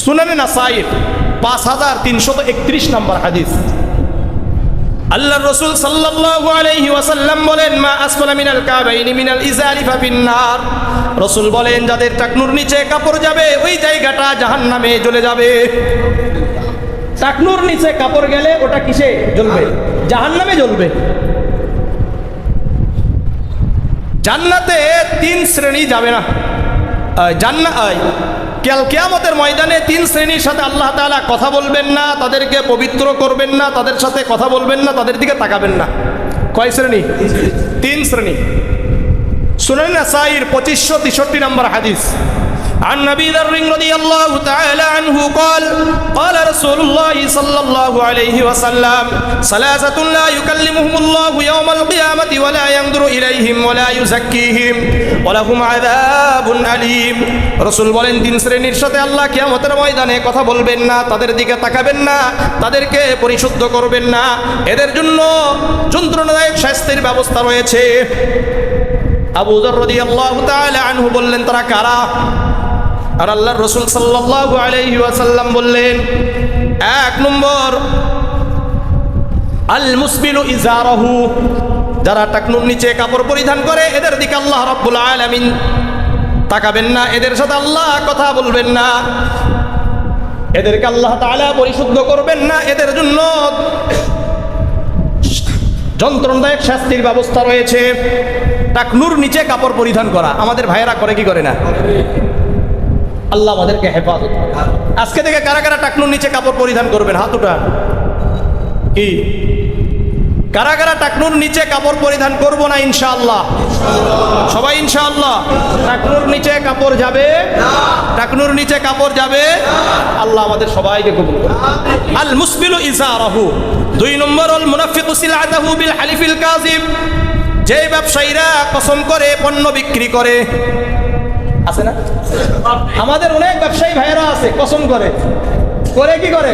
সুনানে নাসাইর পাঁচ হাজার তিনশত একত্রিশ নম্বর হাদিস। আল্লাহ রসুল সাল্লাল্লাহু আলাইহি ওয়াসাল্লাম বলেন, মা আসফালা মিনাল কাবাইনি মিনাল ইজারি ফাফিন্নার রসুল বলেন, যাদের টাকনুর নিচে কাপড় যাবে, ওই জায়গাটা জাহান্নামে জ্বলে যাবে। টাকনুর নিচে কাপড় গেলে ওটা কিসে জ্বলবে? জাহান্নামে জ্বলবে। জান্নাতে তিন শ্রেণি যাবে না। জান্না কেল কেয়ামতের ময়দানে তিন শ্রেণির সাথে আল্লাহ তালা কথা বলবেন না, তাদেরকে পবিত্র করবেন না, তাদের সাথে কথা বলবেন না, তাদের দিকে তাকাবেন না। কয় শ্রেণি? তিন শ্রেণি। সুনাইন সাইর পঁচিশশো তেষট্টি নম্বর হাদিস। عن نبي ذر رضي الله تعالى عنه قال قال رسول الله صلى الله عليه وسلم ثلاثة لا يكلمهم الله يوم القيامة ولا ينظر إليهم ولا يزكيهم ولهم عذاب أليم রসুল বলেন তিন শ্রেণীর সাথে আল্লাহ কিয়ামতের ময়দানে কথা বলবেন না তাদের দিকে তাকাবেন না তাদেরকে পরিশুদ্ধ করবেন না এদের জন্য যন্ত্রণাদায়ক শাস্তির ব্যবস্থা রয়েছে আবু যর রাদিয়াল্লাহু তাআলা আনহু বললেন তারা কারা আর আল্লাহর রসুল ওয়াসাল্লাম বললেন, এক নম্বর, আল মুসবিলু ইজারাহু, যারা টাকনুর নিচে কাপড় পরিধান করে, এদের দিকে আল্লাহ রাব্বুল আলামিন তাকাবেন না, এদের সাথে আল্লাহ কথা বলবেন না। এদেরকে আল্লাহ তাআলা পরিশুদ্ধ করবেন না, এদের জন্য যন্ত্রণাদায়ক শাস্তির ব্যবস্থা রয়েছে। টাকনুর নিচে কাপড় পরিধান করা, আমাদের ভাইয়েরা করে কি করে না? আল্লাহ আমাদেরকে হেফাজত করে। আজকে থেকে কারা কারা টাকনুর নিচে কাপড় পরিধান করবেন? হাত উঠান। কি? কারা কারা টাকনুর নিচে কাপড় পরিধান করব না ইনশাআল্লাহ? সবাই ইনশাআল্লাহ? টাকনুর নিচে কাপড় যাবে? টাকনুর নিচে কাপড় যাবে? আল্লাহ আমাদের সবাইকে কবুল করুন আল মুসবিলু ইজারাহু। দুই নম্বর আল মুনাফিকু সিলআতাহু বিল হালিফিল কাযিব। যে ব্যবসায়ীরা কসম করে পণ্য বিক্রি করে আছে না? আমাদের অনেক ব্যবসায়ী ভাইয়েরা আছে, কসম করে। করে কি করে?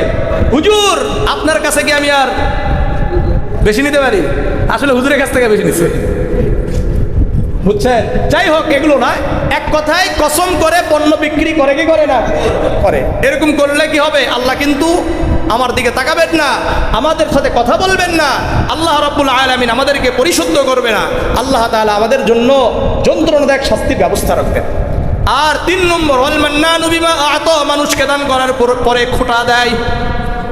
হুজুর, আপনার কাছে কি আমি আর বেশি নিতে পারি? আসলে হুজুরের কাছ থেকে বেশি নিচ্ছে। বুঝছেন? যাই হোক, এগুলো না, এক কথায় কসম করে পণ্য বিক্রি করে কি করে না? করে। এরকম করলে কি হবে? আল্লাহ কিন্তু আমার দিকে তাকাবেন না, আমাদের সাথে কথা বলবেন না। আল্লাহ রাব্বুল আলামিন আমাদেরকে পরিশুদ্ধ করবে না। আল্লাহ তাআলা আমাদের জন্য যন্ত্রণাদায়ক শাস্তির ব্যবস্থা রাখবেন। আর তিন নম্বর মানুষকে দান করার পর- পরে খোটা দেয়।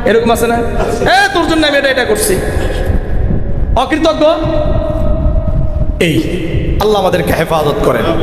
এরকম আছে না? হ্যাঁ তোর জন্য আমি এটা এটা করছি। অকৃতজ্ঞ? এই, আল্লাহ আমাদেরকে হেফাজত করেন।